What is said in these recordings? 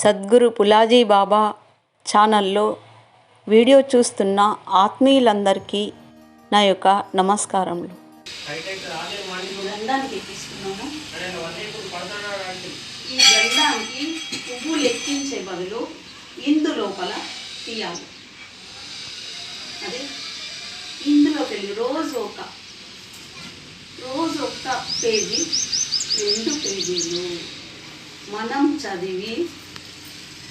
సద్గురు పులాజీ బాబా ఛానల్లో వీడియో చూస్తున్న ఆత్మీయులందరికీ నా యొక్క నమస్కారములు. గంధానికి ఎక్కిస్తున్నాము ఈ గంధానికి పువ్వులు ఎక్కించే బదులు ఇందు లోపల తీయాలి. అదే ఇందులోకి వెళ్ళి రోజు ఒక రోజు ఒక్క పేజీ రెండు పేజీలు. మనం చదివి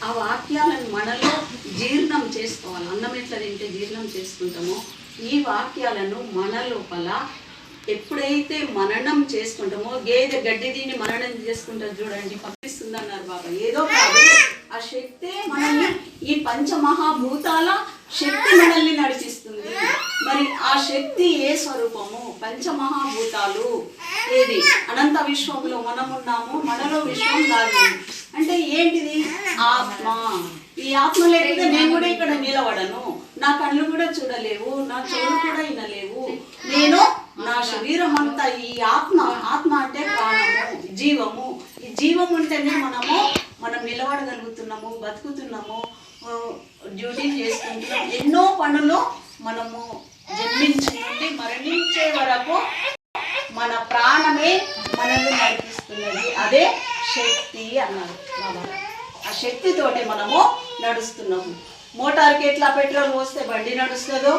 ఆ వాక్యాలను మనలో జీర్ణం చేసుకోవాలి. అన్నం ఎట్లా తింటే జీర్ణం చేసుకుంటామో ఈ వాక్యాలను మన లోపల ఎప్పుడైతే మననం చేసుకుంటామో గేదె గడ్డి దీన్ని మననం చేసుకుంటారు చూడండి పంపిస్తుంది అన్నారు బాబా. ఏదో కాదు. ఆ శక్తే మనల్ని ఈ పంచమహాభూతాల శక్తి మనల్ని నడిపిస్తుంది. మరి ఆ శక్తి ఏ స్వరూపము? పంచమహాభూతాలు ఏది అనంత విశ్వంలో మనం ఉన్నాము మనలో విశ్వం దాగి అంటే ఏంటిది? ఆత్మ. ఈ ఆత్మ లేకపోతే నేను కూడా ఇక్కడ నిలబడను. నా కళ్ళు కూడా చూడలేవు నా చెవులు కూడా వినలేవు. నేను నా శరీరం అంతా ఈ ఆత్మ. ఆత్మ అంటే ప్రాణము జీవము. ఈ జీవం ఉంటేనే మనము మనం నిలబడగలుగుతున్నాము బతుకుతున్నాము డ్యూటీ చేసుకుంటున్నాం ఎన్నో పనులు మనము జన్మించి నుండి మరణించే వరకు మన ప్రాణమే మనల్ని నడిపిస్తున్నది. అదే శక్తి అన్నారు బాబా ఆ శక్తితోటే మనము నడుస్తున్నాము మోటార్కి ఎట్లా పెట్రోల్ పోస్తే బండి నడుస్తుందో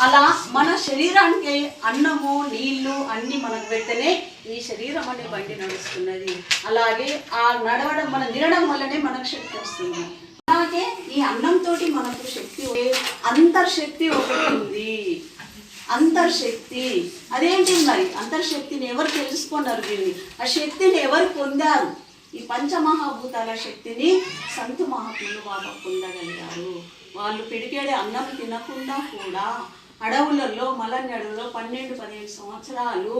అలా మన శరీరానికి అన్నము నీళ్ళు అన్నీ మనకు పెడితేనే ఈ శరీరం అనే బండి నడుస్తున్నది. అలాగే ఆ నడవడం మనం తినడం వల్లనే మనకు శక్తి వస్తుంది. అలాగే ఈ అన్నంతో మనకు శక్తి అంతర్శక్తి ఒకటి ఉంది. అంతర్శక్తి. అదేంటి మరి? అంతర్శక్తిని ఎవరు తెలుసుకున్నారు దీన్ని? ఆ శక్తిని ఎవరు పొందారు? ఈ పంచమహాభూతాల శక్తిని సంతు మహాత్ములు బాగా పొందగలిగారు. వాళ్ళు పిడికేడే అన్నం తినకుండా కూడా అడవులలో మలని అడవులో పన్నెండు పదిహేను సంవత్సరాలు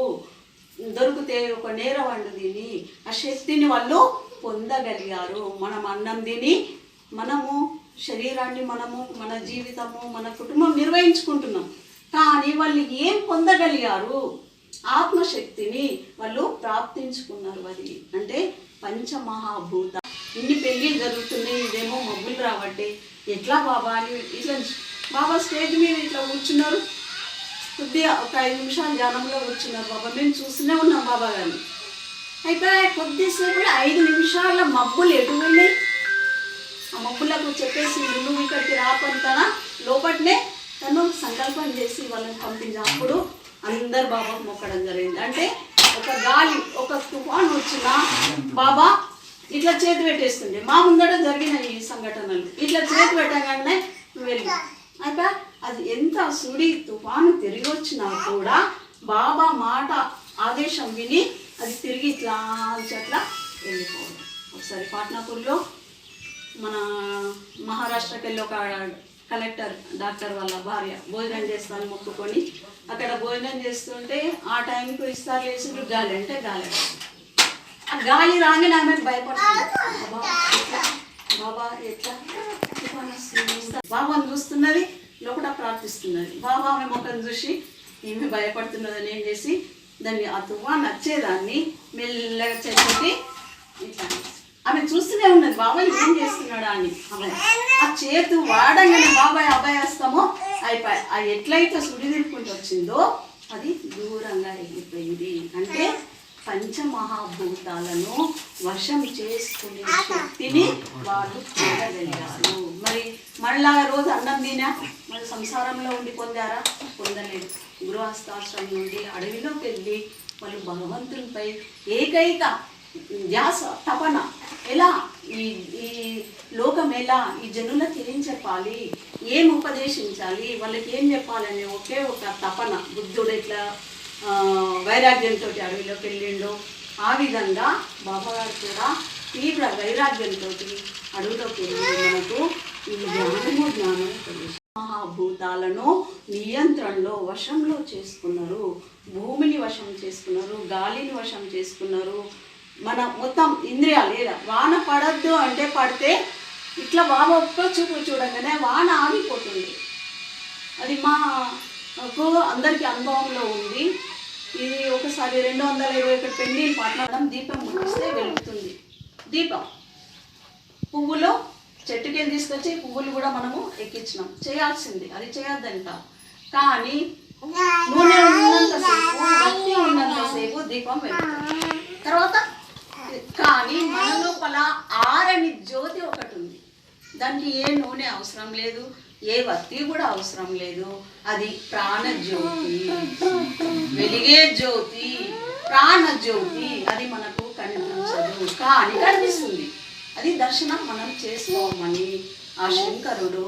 దొరికితే ఒక నేర వండు తిని ఆ శక్తిని వాళ్ళు పొందగలిగారు. మనం అన్నం తిని మనము శరీరాన్ని మనము మన జీవితము మన కుటుంబం నిర్వహించుకుంటున్నాం. కానీ వాళ్ళు ఏం పొందగలిగారు? ఆత్మశక్తిని వాళ్ళు ప్రాప్తించుకున్నారు అది అంటే పంచమహాభూత. ఇన్ని పెళ్ళిళ్ళు జరుగుతున్నాయి ఇదేమో మబ్బులు రావట్టే ఎట్లా బాబా అని ఇట్లా బాబా స్టేజ్ మీద ఇట్లా కూర్చున్నారు. కొద్దిగా ఒక ఐదు నిమిషాలు ధ్యానంలో కూర్చున్నారు బాబా. మేము చూస్తూనే ఉన్నాం బాబా గారిని. అయితే కొద్దిసేపు ఐదు నిమిషాల మబ్బులు ఎటు ఆ మబ్బులకు చెప్పేసి నువ్వు ఇక్కడికి రాపంతనా లోపట్నే తను సంకల్పం చేసి వాళ్ళని పంపించి. అప్పుడు అందరు బాబాకు మొక్కడం జరిగింది. అంటే ఒక గాలి ఒక తుఫాన్ వచ్చినా బాబా ఇట్లా చేతి పెట్టేస్తుండే. మా ముందట జరిగిన ఈ సంఘటనలు. ఇట్లా చేతి పెట్టగానే నువ్వు వెళ్ళి. అయితే అది ఎంత సుడి తుఫాను తిరిగి వచ్చినా కూడా బాబా మాట ఆదేశం విని అది తిరిగి ఇట్లా చెట్ల వెళ్ళిపోవడం. ఒకసారి పాట్నాపూర్లో మన మహారాష్ట్రకి వెళ్ళి ఒక కలెక్టర్ డాక్టర్ వాళ్ళ భార్య భోజనం చేస్తాను మొక్కుకొని. అక్కడ భోజనం చేస్తుంటే ఆ టైంకి ఇస్తారు లేచి గాలి అంటే గాలి. ఆ గాలి రాగానే ఆమె భయపడుతుంది. బాబా ఎట్లా? బాబా ఎట్లా? బాబాను చూస్తున్నది లోపల ప్రార్థిస్తున్నది. బాబా ఆమె ముఖం చూసి ఈమె భయపడుతున్నదని ఏం చేసి దాన్ని ఆ నచ్చేదాన్ని మెల్లగా చెప్పి ఆమె చూస్తూనే ఉన్నది బాబాయ్ ఏం చేస్తున్నాడా? అని. ఆమె ఆ చేతు వాడంగానే బాబాయ్ అభయాస్తమో అయిపోయి ఆ ఎట్లయితే సుడి తిరుక్కుంటూ వచ్చిందో అది దూరంగా వెళ్ళిపోయింది. అంటే పంచమహాభూతాలను వశం చేసుకునే శక్తిని వాళ్ళు పొందగలిగారు. మరి మళ్ళా రోజు అన్నం తినా? మరి సంసారంలో ఉండి పొందారా? పొందలేదు. గృహస్థాశ్రమం నుండి అడవిలోకి వెళ్ళి వాళ్ళు భగవంతునిపై ఏకైక ధ్యాస తపన ఎలా? ఈ ఈ లోకం ఎలా? ఈ జనులకు ఏం చెప్పాలి? ఏం ఉపదేశించాలి? వాళ్ళకి ఏం చెప్పాలని ఒకే ఒక తపన. బుద్ధుడు ఎట్లా వైరాగ్యంతో అడవిలోకి వెళ్ళిండో ఆ విధంగా బాబాగారు కూడా తీవ్ర వైరాగ్యంతో అడవిలోకి వెళ్ళి మనకు ఈ జ్ఞానము జ్ఞానం ఉపదేశం మహాభూతాలను నియంత్రణలో వశంలో చేసుకున్నారు. భూమిని వశం చేసుకున్నారు. గాలిని వశం చేసుకున్నారు. మన మొత్తం ఇంద్రియాలు ఏదా వాన పడద్దు అంటే పడితే ఇట్లా బాబా ఒక్క చూపు చూడగానే వాన ఆగిపోతుంది అది మాకు అందరికీ అనుభవంలో ఉంది. ఇది ఒకసారి రెండు వందల ఇరవై ఒకటి పెళ్ళి పాటలాడడం దీపం ముగిస్తే వెలుగుతుంది. దీపం. పువ్వులో చెట్టుకి ఏం తీసుకొచ్చి పువ్వులు కూడా మనము ఎక్కించినాం. చేయాల్సింది. అది చేయొద్దంట. కానీ నూనె ఉన్నంతసేపు భక్తి ఉన్నంతసేపు దీపం వెలుగుతుంది. తర్వాత కానీ మన లోపల ఆరని జ్యోతి ఒకటి ఉంది. దానికి ఏ నూనె అవసరం లేదు ఏ వత్తి కూడా అవసరం లేదు. అది ప్రాణ జ్యోతి. వెలిగే జ్యోతి ప్రాణ జ్యోతి అది మనకు కనిపించదు. కానీ కనిపిస్తుంది. అది దర్శనం మనం చేసుకోమని ఆ శంకరుడు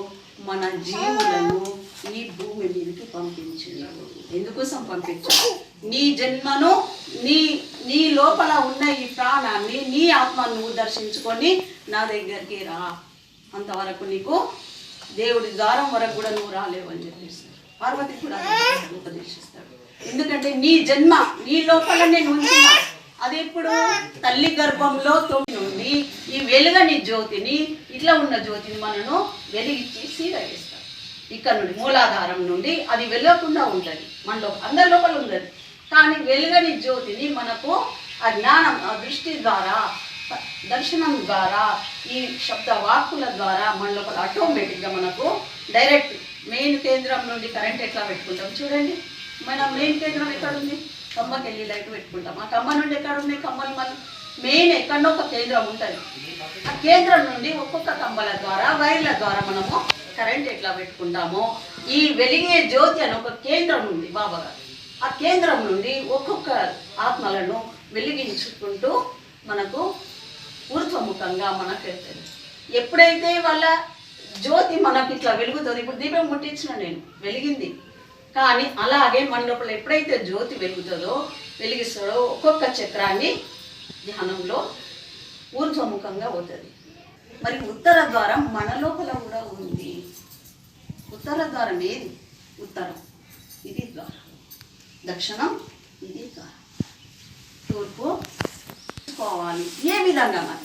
మన జీవులను నీ భూమి మీదకి పంపించినాడు ఎందుకోసం పంపించాడు నీ జన్మను నీ నీ లోపల ఉన్న ఈ ప్రాణాన్ని నీ ఆత్మను నువ్వు దర్శించుకొని నా దగ్గరికి రా. అంతవరకు నీకు దేవుడి ద్వారం వరకు కూడా నువ్వు రాలేవు అని చెప్పేసి పార్వతి కూడా ఉపదేశిస్తాడు. ఎందుకంటే నీ జన్మ నీ లోపల నేను అది ఇప్పుడు తల్లి గర్భంలో తొమ్మిది నుండి ఈ వెలుగని జ్యోతిని ఇట్లా ఉన్న జ్యోతిని మనను వెలిగించి సీరగిస్తాడు ఇక్కడ నుండి మూలాధారం నుండి అది వెళ్ళకుండా ఉంటుంది. మనలో అందరి లోపల ఉండదు కానీ వెలుగని జ్యోతిని మనకు ఆ జ్ఞానం ఆ దృష్టి ద్వారా దర్శనం ద్వారా ఈ శబ్ద వాక్కుల ద్వారా మన లోపల ఆటోమేటిక్గా మనకు డైరెక్ట్ మెయిన్ కేంద్రం నుండి కరెంట్ ఎట్లా పెట్టుకుంటాం చూడండి. మన మెయిన్ కేంద్రం ఎక్కడ ఉంది కమ్మకి వెళ్ళి లైట్ పెట్టుకుంటాం. ఆ కమ్మ నుండి ఎక్కడ ఉన్నాయి కమ్మలు మన మెయిన్ ఎక్కడో ఒక కేంద్రం ఉంటుంది. ఆ కేంద్రం నుండి ఒక్కొక్క కమ్మల ద్వారా వైర్ల ద్వారా మనము కరెంట్ ఎట్లా పెట్టుకుంటామో? ఈ వెలిగే జ్యోతి అని ఒక కేంద్రం ఉంది బాబా ఆ కేంద్రం నుండి ఒక్కొక్క ఆత్మలను వెలిగించుకుంటూ మనకు ఊర్ధ్వముఖంగా మనకు వెళ్తుంది ఎప్పుడైతే వాళ్ళ జ్యోతి మనకి ఇట్లా వెలుగుతుంది ఇప్పుడు దీపం ముట్టించిన నేను వెలిగింది. కానీ అలాగే మన లోపల ఎప్పుడైతే జ్యోతి వెలుగుతుందో వెలిగిస్తాడో ఒక్కొక్క చక్రాన్ని ధ్యానంలో ఊర్ధ్వముఖంగా అవుతుంది మరి ఉత్తర ద్వారం మన లోపల కూడా ఉంది. ఉత్తర ద్వారం ఏది? ఉత్తరం. ఇది ద్వారం. దక్షిణం ఇది ద్వారం. తూర్పు తెరుచుకోవాలి ఏ విధంగా మరి?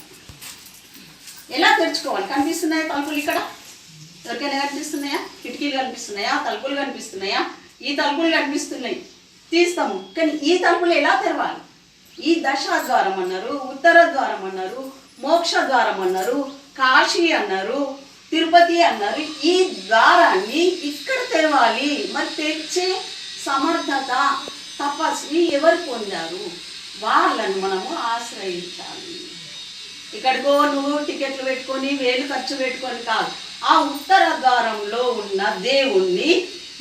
ఎలా తెరుచుకోవాలి? కనిపిస్తున్నాయా తలుపులు ఇక్కడ? ఎవరికైనా కనిపిస్తున్నాయా? కిటికీలు కనిపిస్తున్నాయా? తలుపులు కనిపిస్తున్నాయా? ఈ తలుపులు కనిపిస్తున్నాయి. తీస్తాము. కానీ ఈ తలుపులు ఎలా తెరవాలి? ఈ దశ ద్వారం అన్నారు ఉత్తర ద్వారం అన్నారు మోక్ష ద్వారం అన్నారు కాశీ అన్నారు తిరుపతి అన్నారు ఈ ద్వారాన్ని ఇక్కడ తెరవాలి మరి తెరిచే సమర్థత తపస్సుని ఎవరు పొందారు? వాళ్ళను మనము ఆశ్రయించాలి. ఇక్కడికో నువ్వు టికెట్లు పెట్టుకొని వేలు ఖర్చు పెట్టుకొని కాదు ఆ ఉత్తర ద్వారంలో ఉన్న దేవుణ్ణి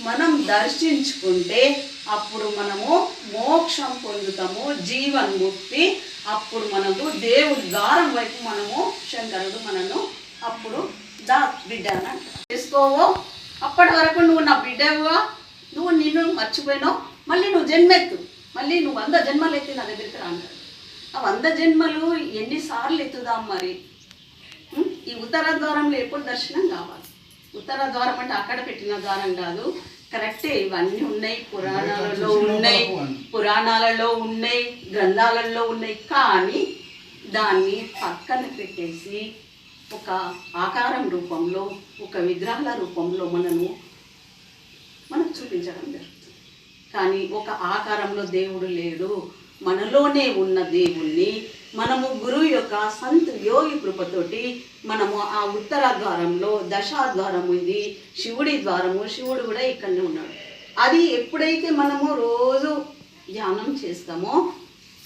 మనం దర్శించుకుంటే అప్పుడు మనము మోక్షం పొందుతాము జీవన్ముక్తి అప్పుడు మనకు దేవుడి ద్వారం వైపు మనము శంకరుడు మనను అప్పుడు దా బిడ్డ అని అంటాడు. చేసుకోవో. అప్పటి వరకు నువ్వు నా బిడ్డవా? నువ్వు నిన్ను మర్చిపోయినావు. మళ్ళీ నువ్వు జన్మెత్తు. మళ్ళీ నువ్వు వంద జన్మలు ఎత్తి నా దగ్గరికి రా అన్నాడు ఆ వంద జన్మలు ఎన్నిసార్లు ఎత్తుదాం మరి? ఈ ఉత్తర ద్వారంలో ఎప్పుడు దర్శనం కావాలి. ఉత్తర ద్వారం అంటే అక్కడ పెట్టిన ద్వారం కాదు. కరెక్టే ఇవన్నీ ఉన్నాయి. పురాణాలలో ఉన్నాయి. పురాణాలలో ఉన్నాయి. గ్రంథాలలో ఉన్నాయి. కానీ దాన్ని పక్కన పెట్టేసి ఒక ఆకారం రూపంలో ఒక విగ్రహాల రూపంలో మనము మనం చూపించడం జరుగుతుంది. కానీ ఒక ఆకారంలో దేవుడు లేడు. మనలోనే ఉన్న దేవుణ్ణి మనము గురువు యొక్క సంత్ యోగి కృపతోటి మనము ఆ ఉత్తర ద్వారంలో దశాద్వారము ఇది ఉంది శివుడి ద్వారము శివుడు కూడా ఇక్కడనే ఉన్నాడు. అది ఎప్పుడైతే మనము రోజు ధ్యానం చేస్తామో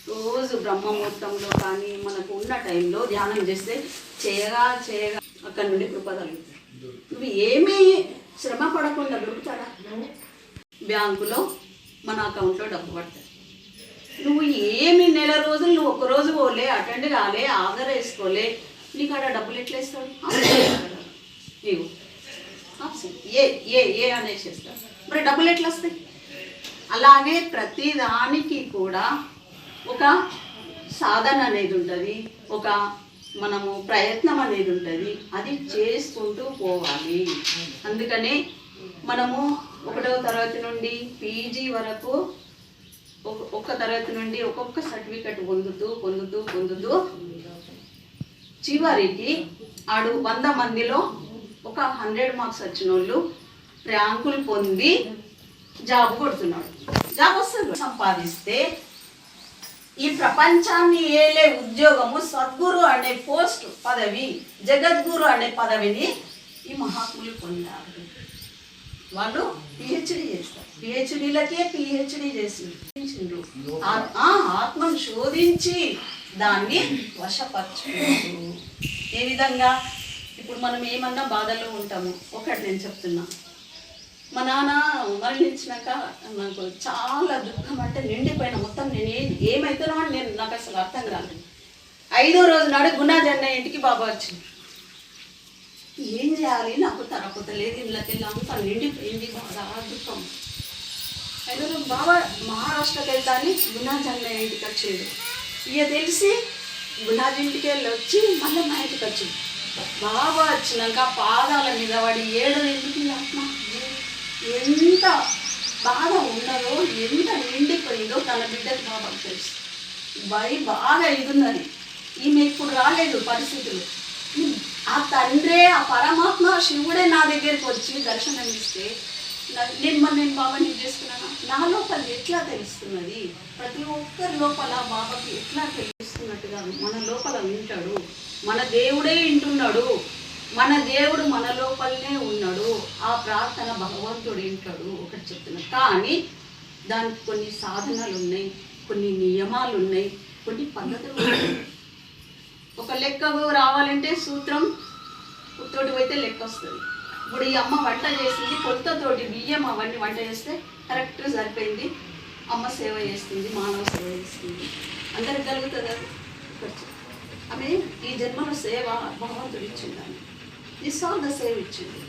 రోజు బ్రహ్మముహూర్తంలో కానీ మనకు ఉన్న టైంలో ధ్యానం చేస్తే చేయగా చేయగా అక్కడ నుండి కృప కలుగుతుంది నువ్వు ఏమీ శ్రమ పడకుండా దొరుకుతాడా బ్యాంకులో మన అకౌంట్లో డబ్బు పడతాయి. నువ్వు ఏమి నెల రోజులు నువ్వు ఒక రోజు పోలే అటెండ్ కాలే ఆధార్ వేసుకోలే నీకు ఆడ డబ్బులు ఎట్లా ఇస్తాడు నీవు ఏ ఏ ఏ అనేసి చేస్తాడు మరి డబ్బులు ఎట్లా వస్తాయి? అలాగే ప్రతిదానికి కూడా ఒక సాధన అనేది ఉంటుంది ఒక మనము ప్రయత్నం అనేది ఉంటుంది అది చేసుకుంటూ పోవాలి. అందుకనే మనము ఒకటో తరగతి నుండి పీజీ వరకు ఒక- ఒక్క తరగతి నుండి ఒక్కొక్క సర్టిఫికెట్ పొందుతూ పొందుతూ పొందుతూ చివరికి ఆడు వంద మందిలో ఒక హండ్రెడ్ మార్క్స్ వచ్చిన వాళ్ళు ర్యాంకులు పొంది జాబ్ కొడుతున్నాడు. జాబ్ వస్తుంది. సంపాదిస్తే ఈ ప్రపంచాన్ని ఏలే ఉద్యోగము సద్గురు అనే పోస్ట్ పదవి జగద్గురు అనే పదవిని ఈ మహాత్ములు పొందారు. వాళ్ళు పిహెచ్డి చేస్తారు. పిహెచ్డీలకే పిహెచ్డి చేసిండ్రు ఆత్మను శోధించి దాన్ని వశపరచుకున్నారు. ఏ విధంగా? ఇప్పుడు మనం ఏమన్నా బాధలో ఉంటాము ఒకటి నేను చెప్తున్నా. మా నాన్న మరణించినాక నాకు చాలా దుఃఖం అంటే నిండిపోయిన. మొత్తం నేను ఏం ఏమవుతానో అని నేను నాకు అసలు అర్థం కాలేదు. ఐదో రోజు నాడు గుణాజన్న ఇంటికి బాబా వచ్చింది ఏం చేయాలి? నాకు తరపుత లేదు ఇలా వెళ్ళి అంతా నిండిపోయింది బాగా దుఃఖం. ఐదో రోజు బాబా మహారాష్ట్రకి వెళ్తా అని గుణాజన్న ఇంటికి వచ్చింది ఇక తెలిసి గుణాజ్ ఇంటికి వెళ్ళి వచ్చి మళ్ళీ మా ఇంటికి వచ్చింది బాబా వచ్చినాక పాదాల మీద వాడి ఏడు ఎందుకు ఆత్మ ఎంత బాధ ఉన్నదో ఎంత నిండిపోయిందో తన బిడ్డకు బాబాకు తెలుసు. భయ బాగా ఇదున్నది ఈమె ఇప్పుడు రాలేదు పరిస్థితులు. ఆ తండ్రే ఆ పరమాత్మ శివుడే నా దగ్గరికి వచ్చి దర్శనం ఇస్తే నేను మరి నేను బాబా చేసుకున్నాను నా లోపల ఎట్లా తెలుస్తున్నది? ప్రతి ఒక్కరి లోపల బాబాకి ఎట్లా తెలుస్తున్నట్టుగా మన లోపల వింటాడు. మన దేవుడే వింటున్నాడు. మన దేవుడు మన లోపలనే ఉన్నాడు. ఆ ప్రార్థన భగవంతుడు ఏంటాడు ఒకటి చెప్తున్నాడు కానీ దానికి కొన్ని సాధనాలు ఉన్నాయి కొన్ని నియమాలు ఉన్నాయి కొన్ని పద్ధతులు ఉన్నాయి. ఒక లెక్కకు రావాలంటే సూత్రం తోటి పోతే లెక్క వస్తుంది. ఇప్పుడు ఈ అమ్మ వంట చేసింది కొలతతోటి బియ్యం అవన్నీ వంట చేస్తే కరెక్ట్ సరిపోయింది. అమ్మ సేవ చేస్తుంది మానవ సేవ చేస్తుంది. అందరికి కలుగుతుంది? అది ఆమె ఈ జన్మలో సేవ భగవంతుడు ఇచ్చింది ఆమె నిస్వార్థ సేవ ఇచ్చింది